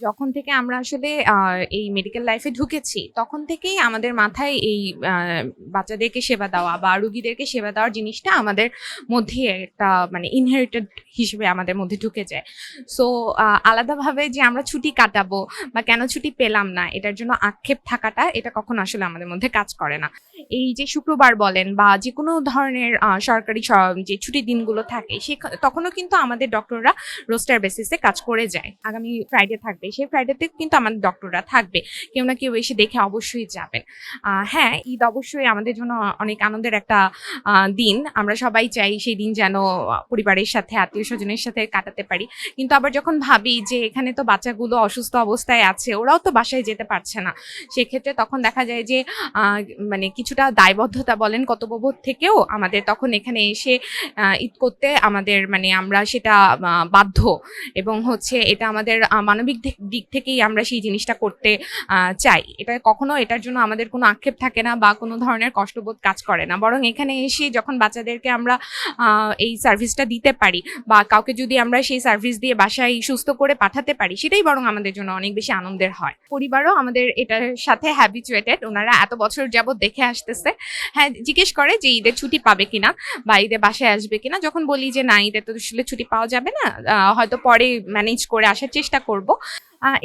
যখন থেকে আমরা আসলে এই মেডিকেল লাইফে ঢুকেছি, তখন থেকেই আমাদের মাথায় এই বাচ্চাদেরকে সেবা দেওয়া বা রুগীদেরকে সেবা দেওয়ার জিনিসটা আমাদের মধ্যে একটা মানে ইনহেরিটেড হিসেবে আমাদের মধ্যে ঢুকে যায়। সো আলাদাভাবে যে আমরা ছুটি কাটাবো বা কেন ছুটি পেলাম না, এটার জন্য আক্ষেপ থাকাটা, এটা কখনো আসলে আমাদের মধ্যে কাজ করে না। এই যে শুক্রবার বলেন বা যে কোনো ধরনের সরকারি যে ছুটির দিনগুলো থাকে, সে, তখনও কিন্তু আমাদের ডক্টররা রোস্টার বেসিসে কাজ করে যায়। আগামী ফ্রাইডে থাকবে সেই ফ্রাইডেতে কিন্তু আমাদের ডক্টররা থাকবে। কেউ না কেউ এসে দেখে অবশ্যই যাবেন। হ্যাঁ ঈদ অবশ্যই আমাদের জন্য অনেক আনন্দের একটা দিন। আমরা সবাই চাই সেই দিন যেন পরিবারের সাথে, আত্মীয় স্বজনের সাথে কাটাতে পারি। কিন্তু আবার যখন ভাবি যে এখানে তো বাচ্চাগুলো অসুস্থ অবস্থায় আছে, ওরাও তো বাসায় যেতে পারছে না। সেক্ষেত্রে তখন দেখা যায় যে মানে কিছুটা দায়বদ্ধতা বলেন কর্তব্যবোধ থেকেও আমাদের তখন এখানে এসে ঈদ করতে আমাদের মানে আমরা সেটা বাধ্য। এবং হচ্ছে এটা আমাদের মানবিক দিক- দিক থেকেই আমরা সেই জিনিসটা করতে চাই। এটা কখনো এটার জন্য আমাদের কোনো আক্ষেপ থাকে না বা কোনো ধরনের কষ্টবোধ কাজ করে না। বরং এখানে এসে যখন বাচ্চাদেরকে আমরা এই সার্ভিসটা দিতে পারি বা কাউকে যদি আমরা সেই সার্ভিস দিয়ে বাসায় সুস্থ করে পাঠাতে পারি, সেটাই বরং আমাদের জন্য অনেক বেশি আনন্দের হয়। পরিবারও আমাদের এটার সাথে হ্যাবিচুয়েটেড ওনারা এত বছর যাবৎ দেখে আসতেছে। হ্যাঁ জিজ্ঞেস করে যে ঈদের ছুটি পাবে কিনা বা ঈদে বাসায় আসবে কিনা। যখন বলি যে না ঈদে তো আসলে ছুটি পাওয়া যাবে না হয়তো পরে ম্যানেজ করে আসার চেষ্টা করব।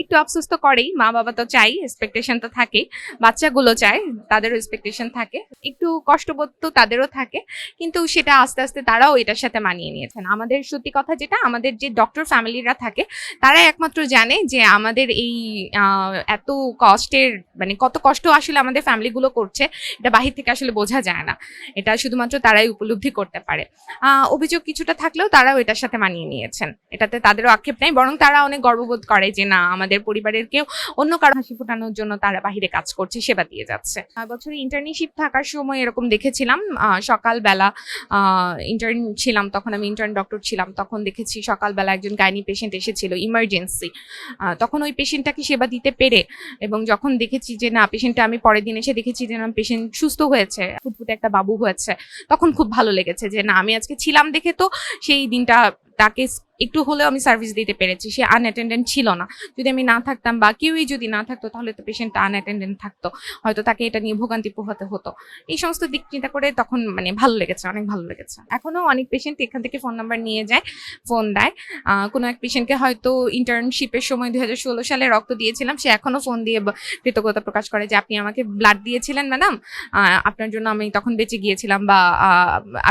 একটু আফসোস তো করেই, মা বাবা তো চাই এক্সপেকটেশন তো থাকেই বাচ্চাগুলো চায়, তাদেরও এক্সপেকটেশন থাকে, একটু কষ্টবোধ তো তাদেরও থাকে, কিন্তু সেটা আস্তে আস্তে তারাও এটার সাথে মানিয়ে নিয়েছেন। আমাদের সত্যি কথা যেটা, আমাদের যে ডক্টর ফ্যামিলিরা থাকে তারাই একমাত্র জানে যে আমাদের এই এত কষ্টের মানে কত কষ্ট আসলে আমাদের ফ্যামিলিগুলো করছে, এটা বাহির থেকে আসলে বোঝা যায় না। এটা শুধুমাত্র তারাই উপলব্ধি করতে পারে। অভিযোগ কিছুটা থাকলেও তারাও এটার সাথে মানিয়ে নিয়েছেন। এটাতে তাদেরও আক্ষেপ নেই, বরং তারা অনেক গর্ববোধ করে যে না আমাদের পরিবারের কেউ অন্য কারও হাসি ফোটানোর জন্য তারা বাহিরে কাজ করছে, সেবা দিয়ে যাচ্ছে। বছরে ইন্টার্নশিপ থাকার সময় এরকম দেখেছিলাম সকালবেলা ইন্টার্ন ছিলাম তখন, আমি ইন্টার্ন ডক্টর ছিলাম, তখন দেখেছি সকালবেলা একজন গাইনি পেশেন্ট এসেছিল ইমার্জেন্সি তখন ওই পেশেন্টটাকে সেবা দিতে পেরে এবং যখন দেখেছি যে, না পেশেন্টটা আমি পরের দিন এসে দেখেছি যে, না পেশেন্ট সুস্থ হয়েছে, ফুটফুটে একটা বাবু হয়েছে, তখন খুব ভালো লেগেছে যে, না, আমি আজকে ছিলাম দেখে তো সেই দিনটা তাকে একটু হলেও আমি সার্ভিস দিতে পেরেছি। সে আনঅ্যাটেন্ডেন্ট ছিল না। যদি আমি না থাকতাম বা কেউই যদি না থাকতো, তাহলে তো পেশেন্টটা আনঅ্যাটেন্ডেন্ট থাকতো। হয়তো তাকে এটা নিয়ে ভোগান্তি পোহাতে হতো। এই সমস্ত দিক চিন্তা করে তখন মানে ভালো লেগেছে, অনেক ভালো লেগেছে। এখনও অনেক পেশেন্ট এখান থেকে ফোন নাম্বার নিয়ে যায় ফোন দেয়। কোনো এক পেশেন্টকে হয়তো ইন্টার্নশিপের সময় দু হাজার ষোলো সালে রক্ত দিয়েছিলাম, সে এখনও ফোন দিয়ে কৃতজ্ঞতা প্রকাশ করে যে, আপনি আমাকে ব্লাড দিয়েছিলেন ম্যাডাম আপনার জন্য আমি তখন বেঁচে গিয়েছিলাম বা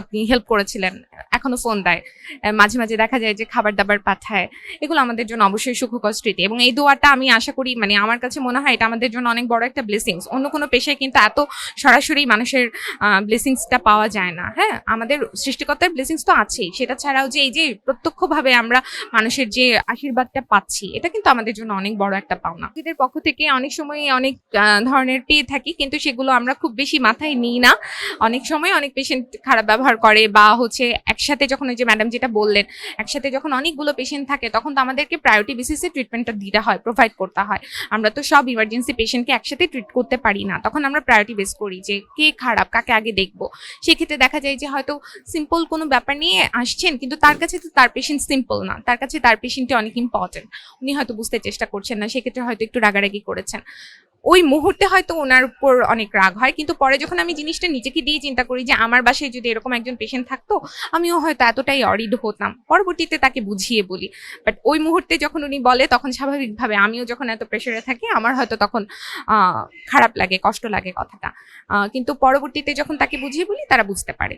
আপনি হেল্প করেছিলেন। এখনও ফোন দেয়। মাঝে মাঝে দেখা যায় যে খাবার দাবার পাঠায়। এগুলো আমাদের জন্য অবশ্যই সুখকর স্মৃতি এবং এই দোয়াটা আমি আশা করি মানে আমার কাছে মনে হয় এটা আমাদের জন্য অনেক বড় একটা ব্লেসিংস অন্য কোনো পেশায় কিন্তু এত সরাসরি মানুষের ব্লেসিংসটা পাওয়া যায় না। হ্যাঁ আমাদের সৃষ্টিকর্তার ব্লেসিংস তো আছেই। সেটা ছাড়াও যে এই যে প্রত্যক্ষভাবে আমরা মানুষের যে আশীর্বাদটা পাচ্ছি, এটা কিন্তু আমাদের জন্য অনেক বড় একটা পাওনা। এদের পক্ষ থেকে অনেক সময় অনেক ধরনের পেয়ে থাকি, কিন্তু সেগুলো আমরা খুব বেশি মাথায় নিই না। অনেক সময় অনেক পেশেন্ট খারাপ ব্যবহার করে বা হচ্ছে একসাথে যখন ওই যে ম্যাডাম যেটা বললেন, একসাথে যখন অনেকগুলো পেশেন্ট থাকে, তখন তো আমাদেরকে প্রায়োরিটি বেসিসে ট্রিটমেন্টটা দিতে হয় প্রোভাইড করতে হয়। আমরা তো সব ইমার্জেন্সি পেশেন্টকে একসাথে ট্রিট করতে পারি না। তখন আমরা প্রায়োরিটি বেস করি যে কে খারাপ, কাকে আগে দেখব। সেক্ষেত্রে দেখা যায় যে হয়তো সিম্পল কোনো ব্যাপার নিয়ে আসছেন, কিন্তু তার কাছে তো তার পেশেন্ট সিম্পল না। তার কাছে তার পেশেন্টটি অনেক ইম্পর্টেন্ট উনি হয়তো বুঝতে চেষ্টা করছেন না, সেক্ষেত্রে হয়তো একটু রাগারাগি করেছেন। ওই মুহূর্তে হয়তো ওনার উপর অনেক রাগ হয়, কিন্তু পরে যখন আমি জিনিসটা নিজেকে দিয়ে চিন্তা করি যে আমার বাসায় যদি এরকম একজন পেশেন্ট থাকতো, আমিও হয়তো এতটাই অরিড হতাম। পরবর্তীতে তাকে বুঝিয়ে বলি। বাট ওই মুহূর্তে যখন উনি বলে, তখন স্বাভাবিকভাবে আমিও যখন এত প্রেশারে থাকি, আমার হয়তো তখন খারাপ লাগে, কষ্ট লাগে কথাটা। কিন্তু পরবর্তীতে যখন তাকে বুঝিয়ে বলি, তারা বুঝতে পারে।